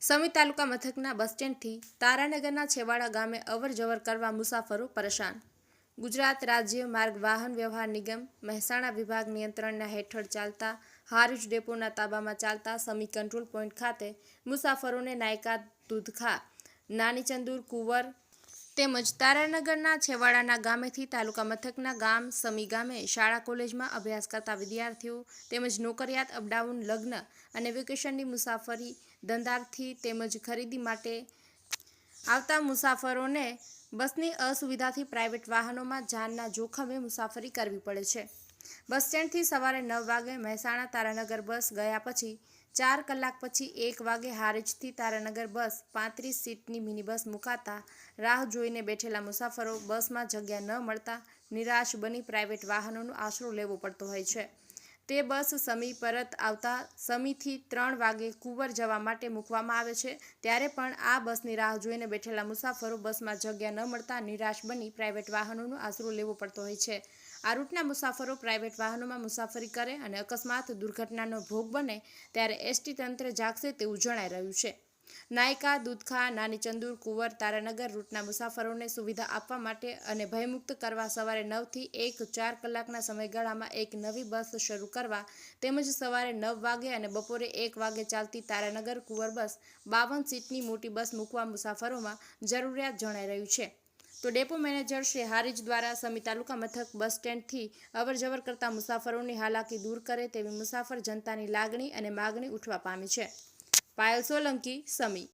સમી તાલુકા મથકના બસ સ્ટેન્ડથી તારાનગરના છેવાડા ગામે અવર જવર કરવા મુસાફરો પરેશાન. ગુજરાત રાજ્ય માર્ગ વાહન વ્યવહાર નિગમ, મહેસાણા વિભાગ નિયંત્રણના હેઠળ ચાલતા, હારીજ ડેપોના તાબામાં ચાલતા સમી કંટ્રોલ પોઈન્ટ ખાતે મુસાફરોને નાયકા દૂધખા, નાની ચંદુર કુંવર તેમજ તારાનગરના છેવાડાના ગામેથી તાલુકા મથકના ગામ સમી ગામે શાળા કોલેજમાં અભ્યાસ કરતા વિદ્યાર્થીઓ તેમજ નોકરિયાત અપડાઉન લગ્ન અને વેકેશનની મુસાફરી ધંધાર્થી તેમજ ખરીદી માટે આવતા મુસાફરોને બસની અસુવિધાથી પ્રાઇવેટ વાહનોમાં જાનના જોખમે મુસાફરી કરવી પડે છે. બસ સ્ટેન્ડથી સવારે નવ વાગે મહેસાણા તારાનગર બસ ગયા પછી ચાર કલાક પછી એક વાગે હારીજથી તારાનગર બસ પાંત્રીસ સીટની મિની બસ મુકાતા રાહ જોઈને બેઠેલા મુસાફરો બસમાં જગ્યા ન મળતા નિરાશ બની પ્રાઇવેટ વાહનોનો આશરો લેવો પડતો હોય છે. તે બસ સમી પરત આવતા સમીથી ત્રણ વાગે કુંવર જવા માટે મૂકવામાં આવે છે. ત્યારે પણ આ બસની રાહ જોઈને બેઠેલા મુસાફરો બસમાં જગ્યા ન મળતા નિરાશ બની પ્રાઇવેટ વાહનોનો આશરો લેવો પડતો હોય છે. આ રૂટના મુસાફરો પ્રાઇવેટ વાહનોમાં મુસાફરી કરે અને અકસ્માત દુર્ઘટનાનો ભોગ બને ત્યારે એસટી તંત્ર જાગશે તેવું જણાઈ રહ્યું છે. નાયકા, દૂધખા નાની ચંદુર કુંવર, તારાનગર રૂટના મુસાફરોને સુવિધા આપવા માટે અને ભયમુક્ત કરવા સવારે નવથી એક ચાર કલાકના સમયગાળામાં એક નવી બસ શરૂ કરવા તેમજ સવારે નવ વાગે અને બપોરે એક વાગે ચાલતી તારાનગર કુંવર બસ બાવન સીટની મોટી બસ મૂકવા મુસાફરોમાં જરૂરિયાત જણાઈ રહ્યું છે. તો ડેપો મેનેજર શ્રી હારીજ દ્વારા સમી તાલુકા મથક બસ સ્ટેન્ડથી અવરજવર કરતા મુસાફરોની હાલાકી દૂર કરે તેવી મુસાફર જનતાની લાગણી અને માગણી ઉઠવા પામી છે. પાયલ સોલંકી, સમી.